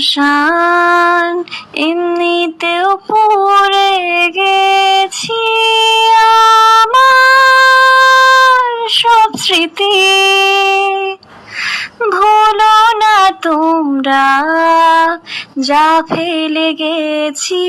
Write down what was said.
শ্মশান এমনিতেও পড়ে গেছি আমার সব স্মৃতি। ভুলো না তোমরা যা ফেলে গেছি।